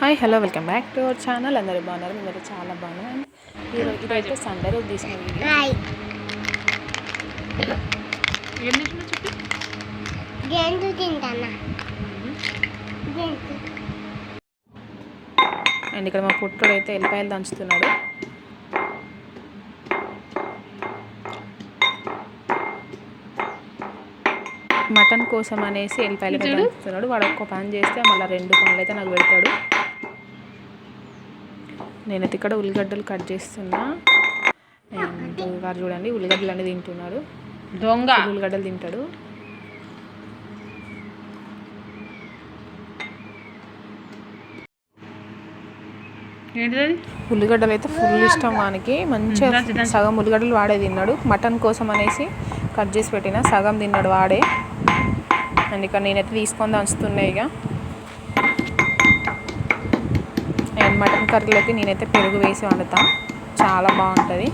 Hi hello welcome back to our channel అందరూ బాగున్నారు? మీరు చాలా బాగున్నారు ఈరోజు ఇదైతే సండే రోజు తీసిన వీడియో ఏం తెచ్చినా చెప్పి? గెంతు తింటానా? గెంతు. అండ్ ఇక్కడ మా పుట్టుడు అయితే ఎల్లిపాయలు దంచుతున్నాడు. మటన్ కోసం అనేసి ఎల్లిపాయలు దంచుతున్నాడు. వాడు ఒక్క పని చేస్తే మళ్ళీ రెండు పనులు అయితే నాకు పెడతాడు. నేనైతే ఇక్కడ ఉల్లిగడ్డలు కట్ చేస్తున్నా. వారు చూడండి ఉల్లిగడ్డలు అనేది తింటున్నాడు దొంగ. ఉల్లిగడ్డలు తింటాడు. ఉల్లిగడ్డలు అయితే ఫుల్ ఇష్టం వానికి. మంచిగా. సగం ఉల్లిగడ్డలు వాడే తిన్నాడు. మటన్ కోసం అనేసి కట్ చేసి పెట్టిన సగం తిన్నాడు వాడే. అండ్ ఇక్కడ నేనైతే తీసుకొని దంచుతున్నాయి ఇక. మటన్ కర్రీలోకి నేనైతే పెరుగు వేసి వండుతాను చాలా బాగుంటుంది.